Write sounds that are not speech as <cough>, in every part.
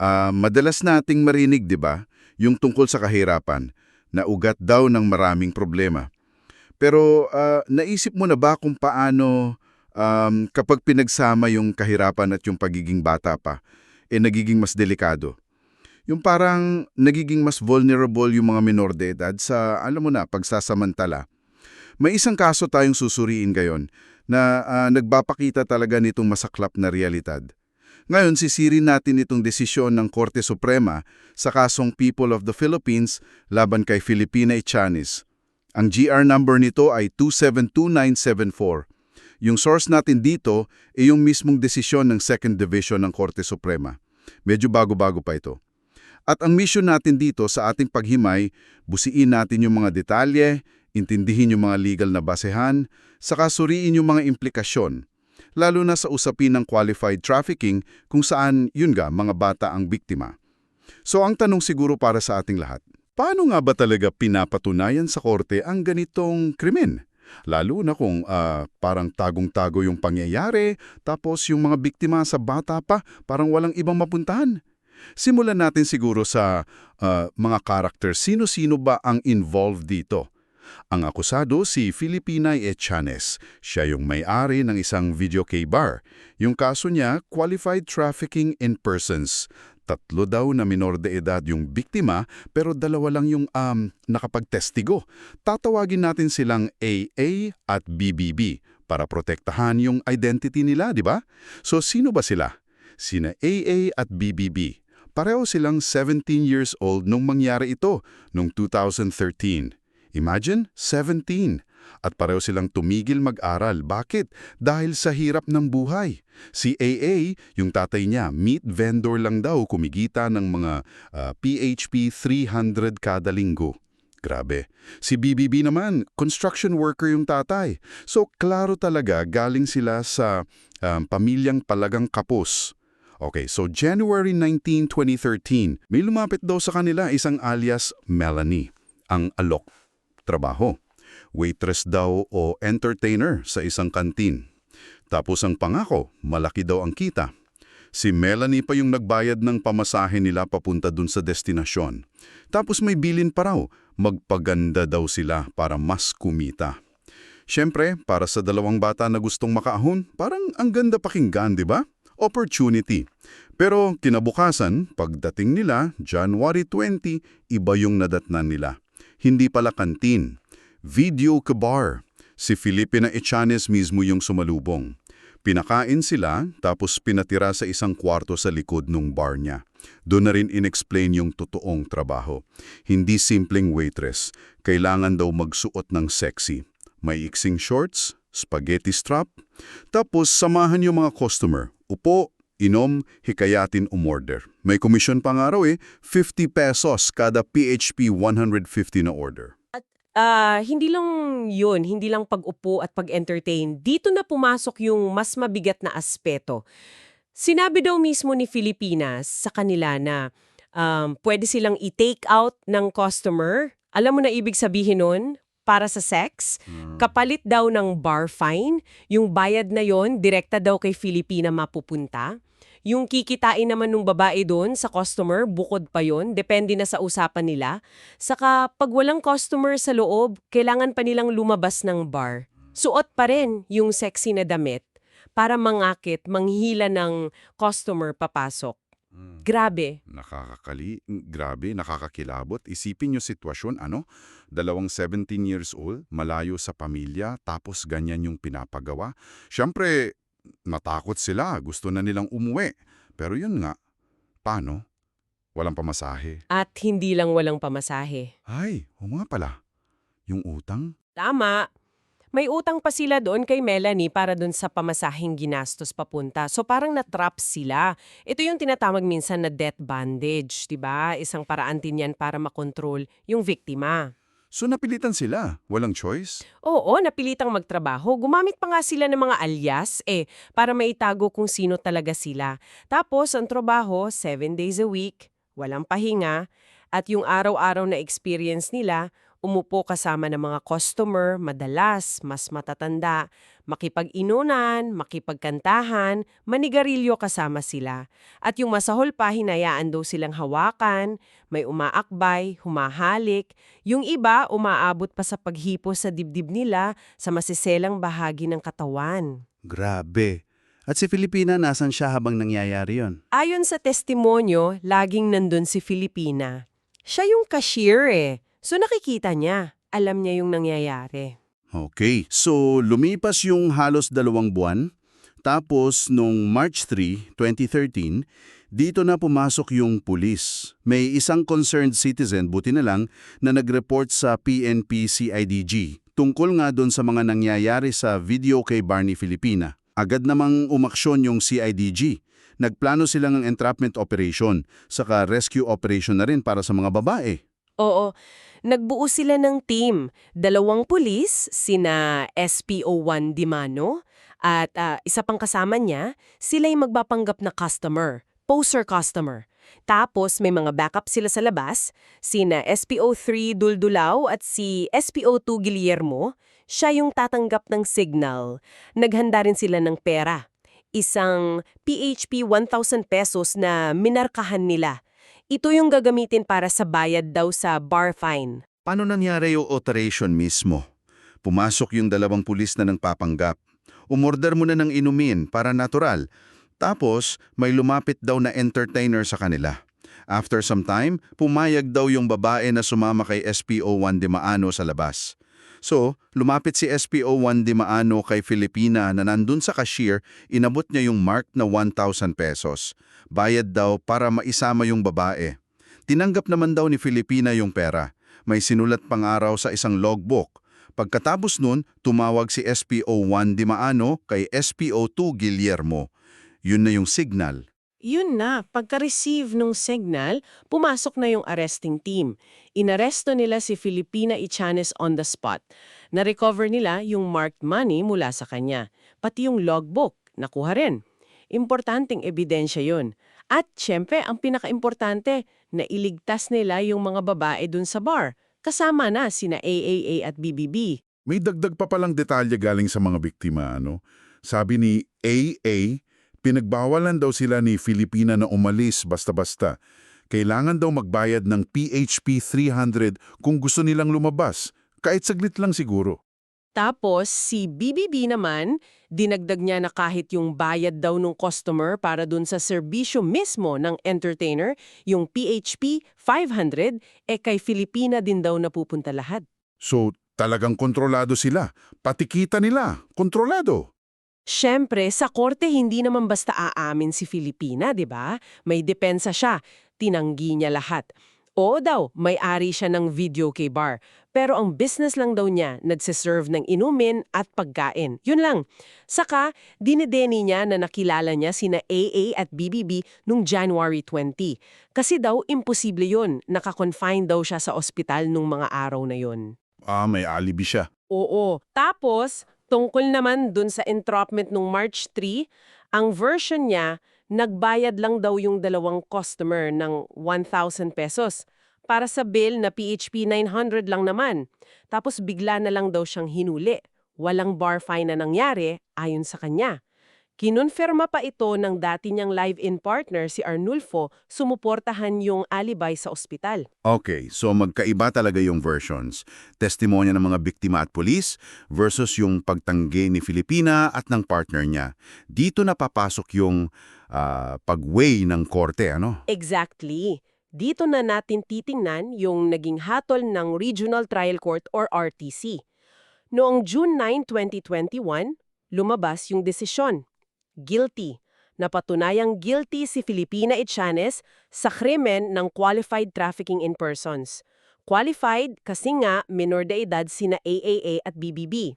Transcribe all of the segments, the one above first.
Ah, madalas nating marinig, 'di ba, yung tungkol sa kahirapan na ugat daw ng maraming problema. Pero ah, naisip mo na ba kung paano um, kapag pinagsama yung kahirapan at yung pagiging bata pa, eh nagiging mas delikado? Yung parang nagiging mas vulnerable yung mga minor de edad sa, alam mo na, pagsasamantala. May isang kaso tayong susuriin ngayon na ah, nagpapakita talaga nitong masaklap na realidad. Ngayon, sisirin natin itong desisyon ng Korte Suprema sa kasong People of the Philippines laban kay Filipina Ichanis. Ang GR number nito ay 272974. Yung source natin dito ay yung mismong desisyon ng Second Division ng Korte Suprema. Medyo bago-bago pa ito. At ang mission natin dito sa ating paghimay, busiin natin yung mga detalye, intindihin yung mga legal na basehan, saka suriin yung mga implikasyon, lalo na sa usapin ng qualified trafficking kung saan, yun ga, mga bata ang biktima. So ang tanong siguro para sa ating lahat, paano nga ba talaga pinapatunayan sa korte ang ganitong krimen? Lalo na kung ah, parang tagong-tago yung pangyayari, tapos yung mga biktima sa bata pa, parang walang ibang mapuntahan. Simulan natin siguro sa ah, mga character. Sino-sino ba ang involved dito? Ang akusado si Filipinay Echanes. Siya yung may-ari ng isang video key bar. Yung kaso niya, qualified trafficking in persons. Tatlo daw na minor de edad yung biktima pero dalawa lang yung um, nakapagtestigo. Tatawagin natin silang AA at BBB para protektahan yung identity nila, di ba? So sino ba sila? Sina AA at BBB. Pareho silang 17 years old nung mangyari ito, nung 2013. Imagine, 17. At pareho silang tumigil mag-aral. Bakit? Dahil sa hirap ng buhay. Si AA, yung tatay niya, meat vendor lang daw kumigita ng mga ah, PHP 300 kada linggo. Grabe. Si BBB naman, construction worker yung tatay. So, klaro talaga galing sila sa um, pamilyang palagang kapos. Okay, so January 19, 2013, may lumapit daw sa kanila isang alias Melanie, ang alok. Trabaho. Waitress daw o entertainer sa isang kantin. Tapos ang pangako, malaki daw ang kita. Si Melanie pa yung nagbayad ng pamasahe nila papunta dun sa destinasyon. Tapos may bilin pa raw, magpaganda daw sila para mas kumita. Siyempre, para sa dalawang bata na gustong makaahon, parang ang ganda pakinggan, di ba? Opportunity. Pero kinabukasan, pagdating nila, January 20, iba yung nadatnan nila. Hindi pala kantin. Video kabar. Si Filipina Echanes mismo yung sumalubong. Pinakain sila, tapos pinatira sa isang kwarto sa likod ng bar niya. Doon na rin inexplain yung totoong trabaho. Hindi simpleng waitress. Kailangan daw magsuot ng sexy. May iksing shorts, spaghetti strap, tapos samahan yung mga customer. Upo, inom, hikayatin umorder. May komisyon pa nga raw eh, 50 pesos kada PHP 150 na order. Ah, hindi lang yun, hindi lang pag-upo at pag-entertain. Dito na pumasok yung mas mabigat na aspeto. Sinabi daw mismo ni Filipinas sa kanila na um, pwede silang i-take out ng customer. Alam mo na ibig sabihin nun? Para sa sex, kapalit daw ng bar fine, yung bayad na yon direkta daw kay Filipina mapupunta. Yung kikitain naman ng babae doon sa customer, bukod pa yon, depende na sa usapan nila. Saka pag walang customer sa loob, kailangan pa nilang lumabas ng bar. Suot pa rin yung sexy na damit para mangakit, manghila ng customer papasok. Grabe. Nakakakali, grabe, nakakakilabot. Isipin yung sitwasyon, ano? Dalawang 17 years old, malayo sa pamilya, tapos ganyan yung pinapagawa. Siyempre, natakot sila, gusto na nilang umuwi. Pero yun nga, paano? Walang pamasahe. At hindi lang walang pamasahe. Ay, o nga pala. Yung utang? Tama. May utang pa sila doon kay Melanie para doon sa pamasahing ginastos papunta. So parang natrap sila. Ito yung tinatawag minsan na debt bandage, 'di ba? Isang paraan din yan para makontrol yung biktima. So napilitan sila, walang choice? Oo, napilitang magtrabaho. Gumamit pa nga sila ng mga alias eh para maitago kung sino talaga sila. Tapos ang trabaho, seven days a week, walang pahinga, at yung araw-araw na experience nila, Umupo kasama ng mga customer, madalas, mas matatanda, makipag-inunan, makipagkantahan, manigarilyo kasama sila. At yung masahol pa, hinayaan daw silang hawakan, may umaakbay, humahalik. Yung iba, umaabot pa sa paghipo sa dibdib nila sa masiselang bahagi ng katawan. Grabe. At si Filipina, nasan siya habang nangyayari yon? Ayon sa testimonyo, laging nandun si Filipina. Siya yung cashier eh. So nakikita niya. Alam niya yung nangyayari. Okay, so lumipas yung halos dalawang buwan. Tapos, nung March 3, 2013, dito na pumasok yung pulis. May isang concerned citizen, buti na lang, na nag-report sa PNP-CIDG tungkol nga doon sa mga nangyayari sa video kay Barney Filipina. Agad namang umaksyon yung CIDG. Nagplano sila ng entrapment operation, saka rescue operation na rin para sa mga babae. Oo, nagbuo sila ng team. Dalawang pulis, sina SPO1 Dimano, at ah, isa pang kasama niya, sila'y magpapanggap na customer, poser customer. Tapos may mga backup sila sa labas, sina SPO3 Duldulao at si SPO2 Guillermo, siya yung tatanggap ng signal. Naghanda rin sila ng pera. Isang PHP 1,000 pesos na minarkahan nila. Ito yung gagamitin para sa bayad daw sa bar fine. Paano nangyari yung operation mismo? Pumasok yung dalawang pulis na nagpapanggap. Umorder muna ng inumin para natural. Tapos, may lumapit daw na entertainer sa kanila. After some time, pumayag daw yung babae na sumama kay SPO1 de Maano sa labas. So, lumapit si SPO1 de Maano kay Filipina na nandun sa cashier, inabot niya yung mark na 1,000 pesos. Bayad daw para maisama yung babae. Tinanggap naman daw ni Filipina yung pera. May sinulat pang araw sa isang logbook. Pagkatapos nun, tumawag si SPO1 Di Maano kay SPO2 Guillermo. Yun na yung signal. Yun na, pagka-receive nung signal, pumasok na yung arresting team. Inaresto nila si Filipina Ichanes on the spot. Na-recover nila yung marked money mula sa kanya. Pati yung logbook, nakuha rin. Importanteng ebidensya yun. At syempre, ang pinaka-importante, na iligtas nila yung mga babae dun sa bar. Kasama na sina AAA at BBB. May dagdag pa palang detalye galing sa mga biktima, ano? Sabi ni AA, pinagbawalan daw sila ni Filipina na umalis basta-basta. Kailangan daw magbayad ng PHP 300 kung gusto nilang lumabas, kahit saglit lang siguro. Tapos, si BBB naman, dinagdag niya na kahit yung bayad daw ng customer para dun sa serbisyo mismo ng entertainer, yung PHP 500, eh kay Filipina din daw napupunta lahat. So, talagang kontrolado sila. Pati kita nila, kontrolado. Siyempre, sa korte hindi naman basta aamin si Filipina, di ba? May depensa siya. Tinanggi niya lahat. Oo daw, may-ari siya ng video kay bar. Pero ang business lang daw niya, nagsiserve ng inumin at pagkain. Yun lang. Saka, dinedeni niya na nakilala niya sina AA at BBB nung January 20. Kasi daw, imposible yun. Nakakonfine daw siya sa ospital nung mga araw na yun. Ah, may alibi siya. Oo. Tapos, tungkol naman dun sa entrapment nung March 3, ang version niya, nagbayad lang daw yung dalawang customer ng 1,000 pesos para sa bill na PHP 900 lang naman. Tapos bigla na lang daw siyang hinuli. Walang bar fine na nangyari ayon sa kanya. Kinonfirma pa ito ng dati niyang live-in partner si Arnulfo sumuportahan yung alibay sa ospital. Okay, so magkaiba talaga yung versions. Testimonya ng mga biktima at pulis versus yung pagtanggi ni Filipina at ng partner niya. Dito na papasok yung ah, pag-weigh ng korte, ano? Exactly. Dito na natin titingnan yung naging hatol ng Regional Trial Court or RTC. Noong June 9, 2021, lumabas yung desisyon. Guilty. Napatunayang guilty si Filipina Ichanes sa krimen ng qualified trafficking in persons. Qualified kasi nga minor de edad sina AAA at BBB.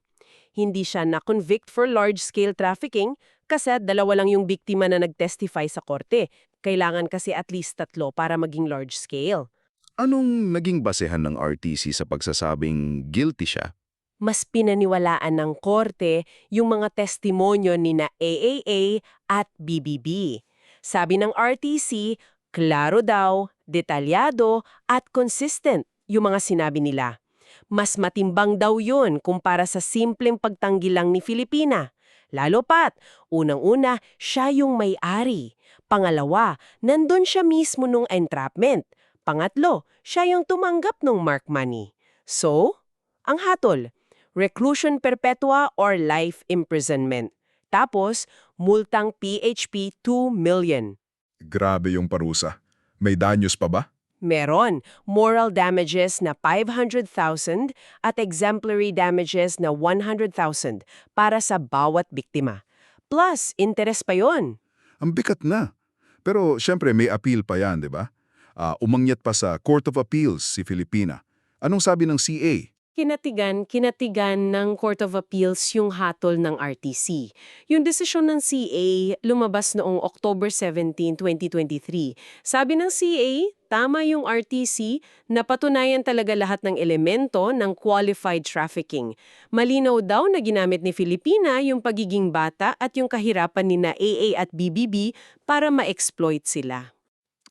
Hindi siya na-convict for large-scale trafficking kasi dalawa lang yung biktima na nag-testify sa korte. Kailangan kasi at least tatlo para maging large scale. Anong naging basehan ng RTC sa pagsasabing guilty siya? Mas pinaniwalaan ng korte yung mga testimonyo ni na AAA at BBB. Sabi ng RTC, klaro daw, detalyado at consistent yung mga sinabi nila. Mas matimbang daw yun kumpara sa simpleng pagtanggi lang ni Filipina. Lalo pat, unang-una, siya yung may-ari. Pangalawa, nandun siya mismo nung entrapment. Pangatlo, siya yung tumanggap ng mark money. So, ang hatol, reclusion perpetua or life imprisonment. Tapos, multang PHP 2 million. Grabe yung parusa. May danyos pa ba? Meron, moral damages na 500,000 at exemplary damages na 100,000 para sa bawat biktima. Plus, interes pa yon. Ang bigat na. Pero syempre may appeal pa yan, di ba? Ah, umangyat pa sa Court of Appeals si Filipina. Anong sabi ng CA? Kinatigan, kinatigan ng Court of Appeals yung hatol ng RTC. Yung desisyon ng CA lumabas noong October 17, 2023. Sabi ng CA, tama yung RTC, napatunayan talaga lahat ng elemento ng qualified trafficking. Malinaw daw na ginamit ni Filipina yung pagiging bata at yung kahirapan ni na AA at BBB para ma-exploit sila.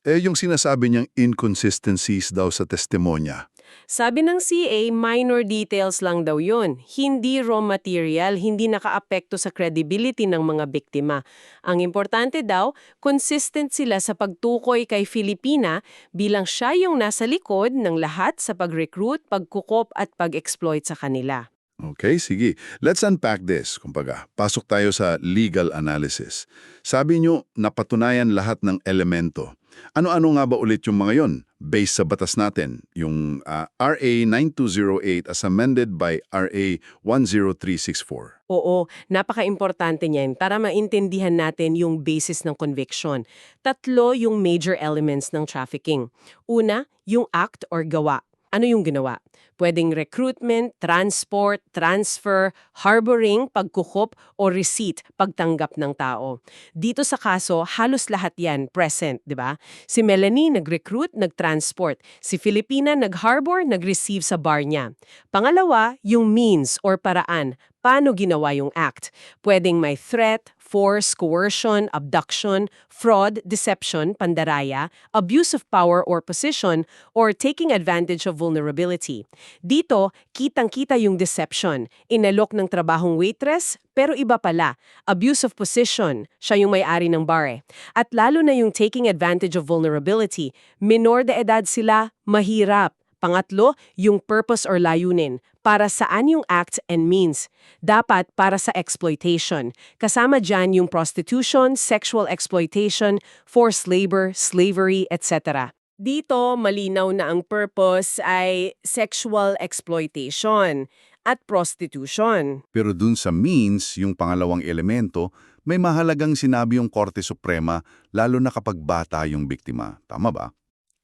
Eh yung sinasabi niyang inconsistencies daw sa testimonya. Sabi ng CA, minor details lang daw yun. Hindi raw material, hindi nakaapekto sa credibility ng mga biktima. Ang importante daw, consistent sila sa pagtukoy kay Filipina bilang siya yung nasa likod ng lahat sa pag-recruit, pagkukop at pag-exploit sa kanila. Okay, sige. Let's unpack this. Kumbaga, pasok tayo sa legal analysis. Sabi niyo, napatunayan lahat ng elemento. Ano-ano nga ba ulit yung mga yon? Based sa batas natin, yung ah, RA 9208 as amended by RA 10364. Oo, napaka-importante niyan para maintindihan natin yung basis ng conviction. Tatlo yung major elements ng trafficking. Una, yung act or gawa. Ano yung ginawa? Pwedeng recruitment, transport, transfer, harboring, pagkukup, o receipt, pagtanggap ng tao. Dito sa kaso, halos lahat yan present, di ba? Si Melanie nag-recruit, nag-transport. Si Filipina nag-harbor, nag-receive sa bar niya. Pangalawa, yung means or paraan. Paano ginawa yung act? Pwedeng may threat, force, coercion, abduction, fraud, deception, pandaraya, abuse of power or position, or taking advantage of vulnerability. Dito, kitang-kita yung deception. Inalok ng trabahong waitress, pero iba pala. Abuse of position, siya yung may-ari ng bar eh. At lalo na yung taking advantage of vulnerability. Minor de edad sila, mahirap. Pangatlo, yung purpose or layunin. Para saan yung acts and means? Dapat para sa exploitation. Kasama dyan yung prostitution, sexual exploitation, forced labor, slavery, etc. Dito, malinaw na ang purpose ay sexual exploitation at prostitution. Pero dun sa means, yung pangalawang elemento, may mahalagang sinabi yung Korte Suprema lalo na kapag bata yung biktima. Tama ba?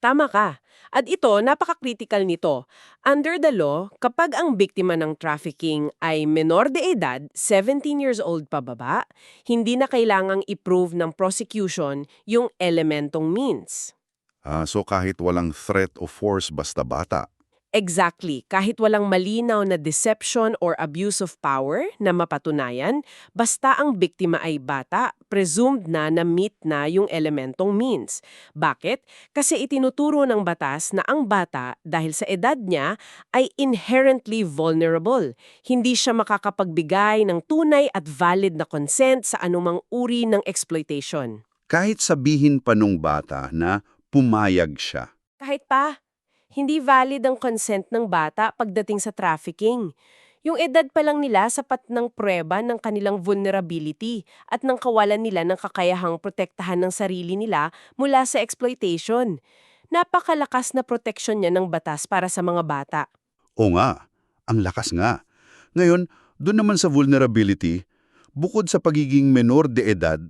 Tama ka. At ito, napaka-critical nito. Under the law, kapag ang biktima ng trafficking ay menor de edad, 17 years old pababa, hindi na kailangang i-prove ng prosecution yung elementong means. Ah, so kahit walang threat o force basta bata. Exactly, kahit walang malinaw na deception or abuse of power na mapatunayan, basta ang biktima ay bata, presumed na na-meet na yung elementong means. Bakit? Kasi itinuturo ng batas na ang bata, dahil sa edad niya, ay inherently vulnerable. Hindi siya makakapagbigay ng tunay at valid na consent sa anumang uri ng exploitation. Kahit sabihin pa nung bata na pumayag siya. Kahit pa, hindi valid ang consent ng bata pagdating sa trafficking. Yung edad pa lang nila sapat ng prueba ng kanilang vulnerability at ng kawalan nila ng kakayahang protektahan ng sarili nila mula sa exploitation. Napakalakas na proteksyon niya ng batas para sa mga bata. O nga, ang lakas nga. Ngayon, doon naman sa vulnerability, bukod sa pagiging menor de edad,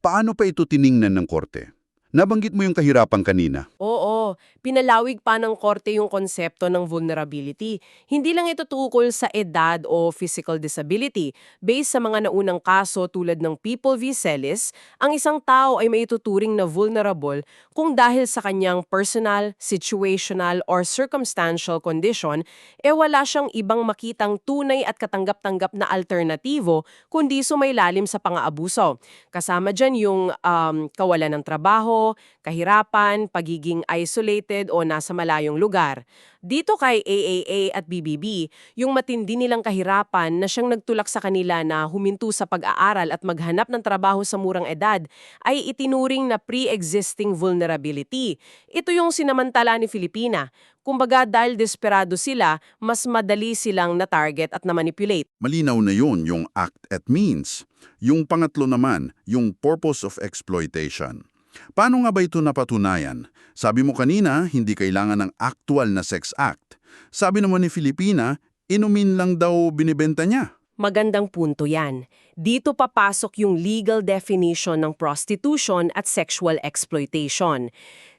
paano pa ito tiningnan ng korte? Nabanggit mo yung kahirapan kanina. Oo, pinalawig pa ng korte yung konsepto ng vulnerability. Hindi lang ito tukol sa edad o physical disability. Based sa mga naunang kaso tulad ng People v. Celis, ang isang tao ay maituturing na vulnerable kung dahil sa kanyang personal, situational, or circumstantial condition, e wala siyang ibang makitang tunay at katanggap-tanggap na alternatibo kundi sumailalim sa pang-aabuso. Kasama dyan yung um, kawalan ng trabaho, kahirapan, pagiging isolated, o nasa malayong lugar. Dito kay AAA at BBB, yung matindi nilang kahirapan na siyang nagtulak sa kanila na huminto sa pag-aaral at maghanap ng trabaho sa murang edad ay itinuring na pre-existing vulnerability. Ito yung sinamantala ni Filipina. Kumbaga dahil desperado sila, mas madali silang na-target at na-manipulate. Malinaw na yun, yung act at means. Yung pangatlo naman, yung purpose of exploitation. Paano nga ba ito napatunayan? Sabi mo kanina, hindi kailangan ng actual na sex act. Sabi naman ni Filipina, inumin lang daw binibenta niya. Magandang punto yan. Dito papasok yung legal definition ng prostitution at sexual exploitation.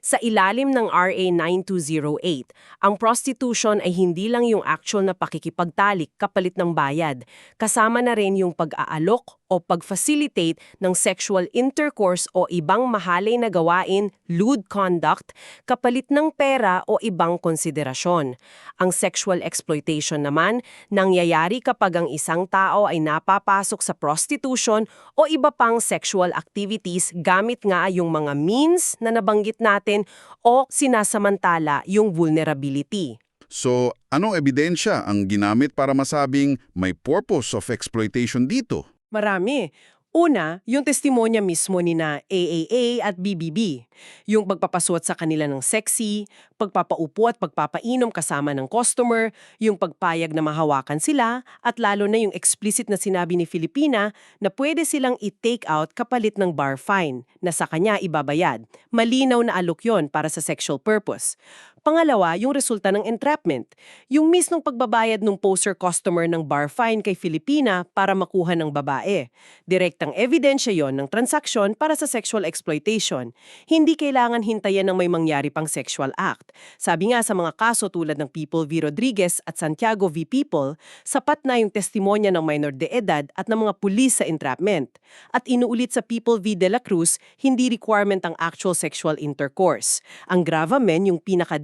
Sa ilalim ng RA 9208, ang prostitution ay hindi lang yung actual na pakikipagtalik kapalit ng bayad. Kasama na rin yung pag-aalok o pag-facilitate ng sexual intercourse o ibang mahalay na gawain, lewd conduct, kapalit ng pera o ibang konsiderasyon. Ang sexual exploitation naman, nangyayari kapag ang isang tao ay napapasok sa prostitution o iba pang sexual activities gamit nga yung mga means na nabanggit natin o sinasamantala yung vulnerability. So, anong ebidensya ang ginamit para masabing may purpose of exploitation dito? Marami. Una, yung testimonya mismo ni na AAA at BBB. Yung pagpapasuot sa kanila ng sexy, pagpapaupo at pagpapainom kasama ng customer, yung pagpayag na mahawakan sila, at lalo na yung explicit na sinabi ni Filipina na pwede silang i-take out kapalit ng bar fine na sa kanya ibabayad. Malinaw na alok yon para sa sexual purpose. Pangalawa, yung resulta ng entrapment. Yung mismong pagbabayad ng poser customer ng bar fine kay Filipina para makuha ng babae. Direktang ebidensya yon ng transaksyon para sa sexual exploitation. Hindi kailangan hintayan ng may mangyari pang sexual act. Sabi nga sa mga kaso tulad ng People v. Rodriguez at Santiago v. People, sapat na yung testimonya ng minor de edad at ng mga pulis sa entrapment. At inuulit sa People v. De La Cruz, hindi requirement ang actual sexual intercourse. Ang gravamen, yung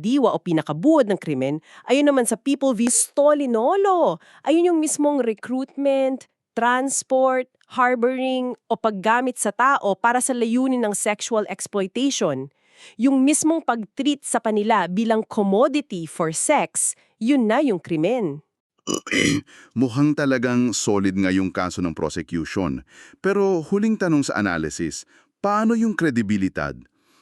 pinakadiwa o pinakabuod ng krimen, ayun naman sa People v. Stolinolo. Ayun yung mismong recruitment, transport, harboring o paggamit sa tao para sa layunin ng sexual exploitation. Yung mismong pag-treat sa kanila bilang commodity for sex, yun na yung krimen. <clears throat> Mukhang talagang solid nga yung kaso ng prosecution. Pero huling tanong sa analysis, paano yung kredibilidad?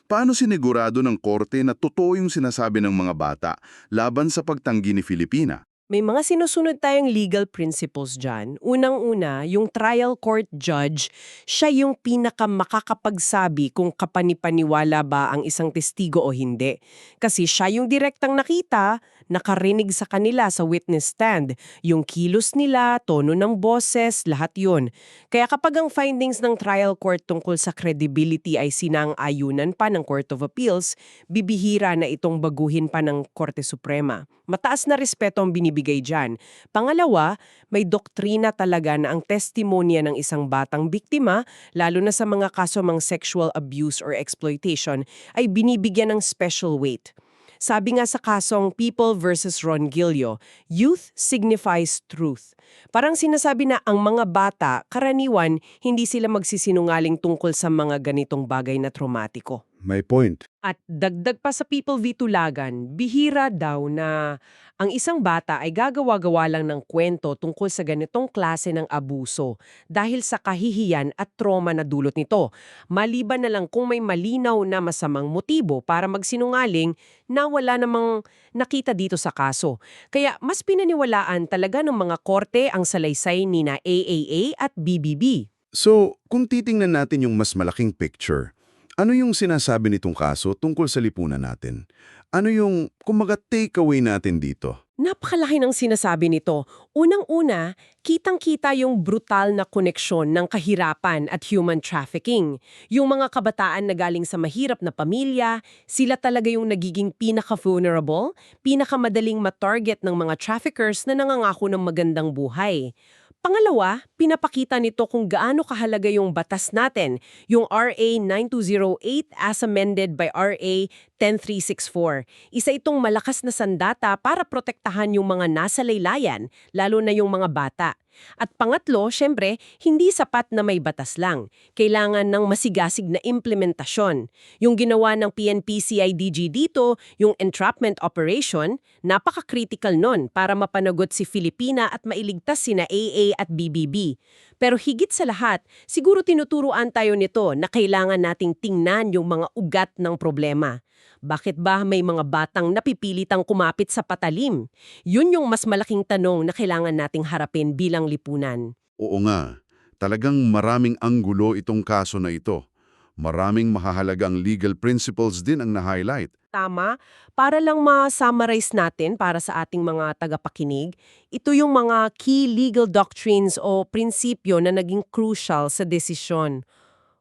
Paano sinigurado ng korte na totoo yung sinasabi ng mga bata laban sa pagtanggi ni Filipina? May mga sinusunod tayong legal principles dyan. Unang-una, yung trial court judge, siya yung pinaka makakapagsabi kung kapanipaniwala ba ang isang testigo o hindi. Kasi siya yung direktang nakita, nakarinig sa kanila sa witness stand. Yung kilos nila, tono ng boses, lahat yun. Kaya kapag ang findings ng trial court tungkol sa credibility ay sinang-ayunan pa ng Court of Appeals, bibihira na itong baguhin pa ng Korte Suprema. Mataas na respeto ang binibigay dyan. Pangalawa, may doktrina talaga na ang testimonya ng isang batang biktima, lalo na sa mga kaso mang sexual abuse or exploitation, ay binibigyan ng special weight. Sabi nga sa kasong People versus Ron Gilio, youth signifies truth. Parang sinasabi na ang mga bata, karaniwan, hindi sila magsisinungaling tungkol sa mga ganitong bagay na traumatiko. May point. At dagdag pa sa People v. Tulagan, bihira daw na ang isang bata ay gagawa-gawa lang ng kwento tungkol sa ganitong klase ng abuso dahil sa kahihiyan at trauma na dulot nito. Maliban na lang kung may malinaw na masamang motibo para magsinungaling na wala namang nakita dito sa kaso. Kaya mas pinaniwalaan talaga ng mga korte ang salaysay ni na AAA at BBB. So, kung titingnan natin yung mas malaking picture, ano yung sinasabi nitong kaso tungkol sa lipunan natin? Ano yung, kumaga, takeaway natin dito? Napakalaki ng sinasabi nito. Unang-una, kitang-kita yung brutal na koneksyon ng kahirapan at human trafficking. Yung mga kabataan na galing sa mahirap na pamilya, sila talaga yung nagiging pinaka-vulnerable, pinakamadaling matarget ng mga traffickers na nangangako ng magandang buhay. Pangalawa, pinapakita nito kung gaano kahalaga yung batas natin, yung RA 9208 as amended by RA 10364. Isa itong malakas na sandata para protektahan yung mga nasa laylayan, lalo na yung mga bata. At pangatlo, syempre, hindi sapat na may batas lang. Kailangan ng masigasig na implementasyon. Yung ginawa ng PNP-CIDG dito, yung entrapment operation, napaka-critical nun para mapanagot si Filipina at mailigtas sina AA at BBB. Pero higit sa lahat, siguro tinuturuan tayo nito na kailangan nating tingnan yung mga ugat ng problema. Bakit ba may mga batang napipilitang kumapit sa patalim? Yun yung mas malaking tanong na kailangan nating harapin bilang lipunan. Oo nga, talagang maraming anggulo itong kaso na ito. Maraming mahahalagang legal principles din ang na-highlight. Tama, para lang ma-summarize natin para sa ating mga tagapakinig, ito yung mga key legal doctrines o prinsipyo na naging crucial sa desisyon.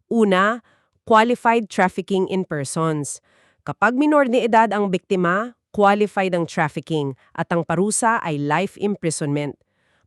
Una, qualified trafficking in persons. Kapag minor de edad ang biktima, qualified ang trafficking at ang parusa ay life imprisonment.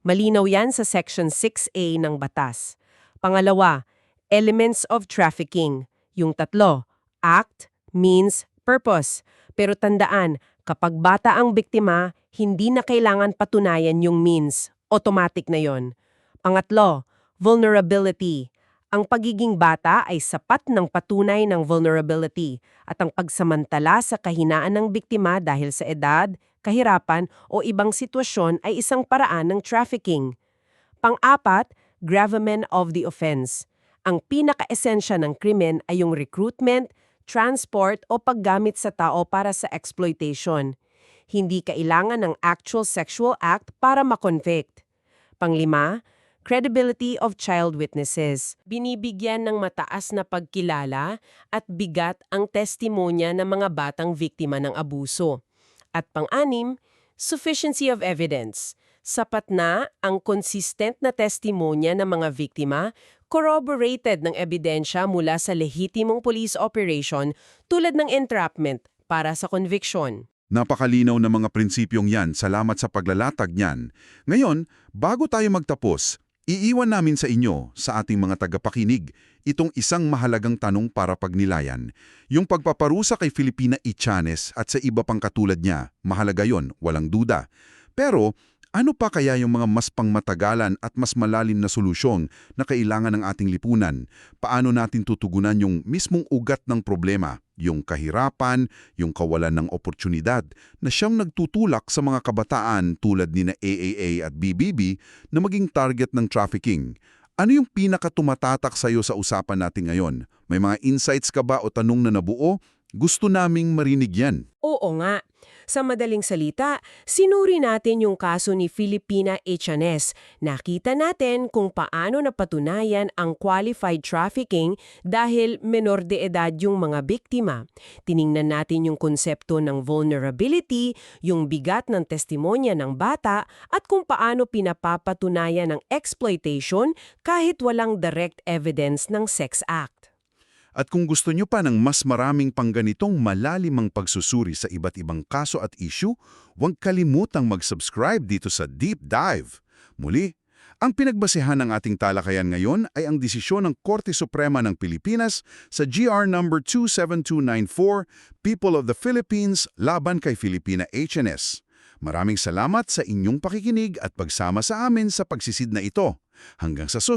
Malinaw yan sa Section 6A ng batas. Pangalawa, elements of trafficking. Yung tatlo, act, means, purpose. Pero tandaan, kapag bata ang biktima, hindi na kailangan patunayan yung means. Automatic na yon. Pangatlo, vulnerability. Ang pagiging bata ay sapat ng patunay ng vulnerability at ang pagsamantala sa kahinaan ng biktima dahil sa edad, kahirapan o ibang sitwasyon ay isang paraan ng trafficking. Pang-apat, gravamen of the offense. Ang pinaka-esensya ng krimen ay yung recruitment, transport o paggamit sa tao para sa exploitation. Hindi kailangan ng actual sexual act para makonvict. Panglima, credibility of child witnesses. Binibigyan ng mataas na pagkilala at bigat ang testimonya ng mga batang biktima ng abuso. At pang-anim, sufficiency of evidence. Sapat na ang consistent na testimonya ng mga biktima, corroborated ng ebidensya mula sa lehitimong police operation tulad ng entrapment para sa conviction. Napakalinaw na mga prinsipyong yan. Salamat sa paglalatag niyan. Ngayon, bago tayo magtapos, iiwan namin sa inyo, sa ating mga tagapakinig, itong isang mahalagang tanong para pagnilayan. Yung pagpaparusa kay Filipina Ichanes at sa iba pang katulad niya, mahalaga yon, walang duda. Pero, ano pa kaya yung mga mas pangmatagalan at mas malalim na solusyon na kailangan ng ating lipunan? Paano natin tutugunan yung mismong ugat ng problema, yung kahirapan, yung kawalan ng oportunidad na siyang nagtutulak sa mga kabataan tulad ni na AAA at BBB na maging target ng trafficking? Ano yung pinakatumatatak sa iyo sa usapan natin ngayon? May mga insights ka ba o tanong na nabuo? Gusto naming marinig yan. Oo nga. Sa madaling salita, sinuri natin yung kaso ni Filipina H&S. Nakita natin kung paano napatunayan ang qualified trafficking dahil menor de edad yung mga biktima. Tiningnan natin yung konsepto ng vulnerability, yung bigat ng testimonya ng bata, at kung paano pinapapatunayan ng exploitation kahit walang direct evidence ng sex act. At kung gusto nyo pa ng mas maraming pangganitong malalimang pagsusuri sa iba't ibang kaso at issue, huwag kalimutang mag-subscribe dito sa Deep Dive. Muli, ang pinagbasehan ng ating talakayan ngayon ay ang desisyon ng Korte Suprema ng Pilipinas sa GR number 27294, People of the Philippines laban kay Filipina HNS. Maraming salamat sa inyong pakikinig at pagsama sa amin sa pagsisid na ito. Hanggang sa susunod.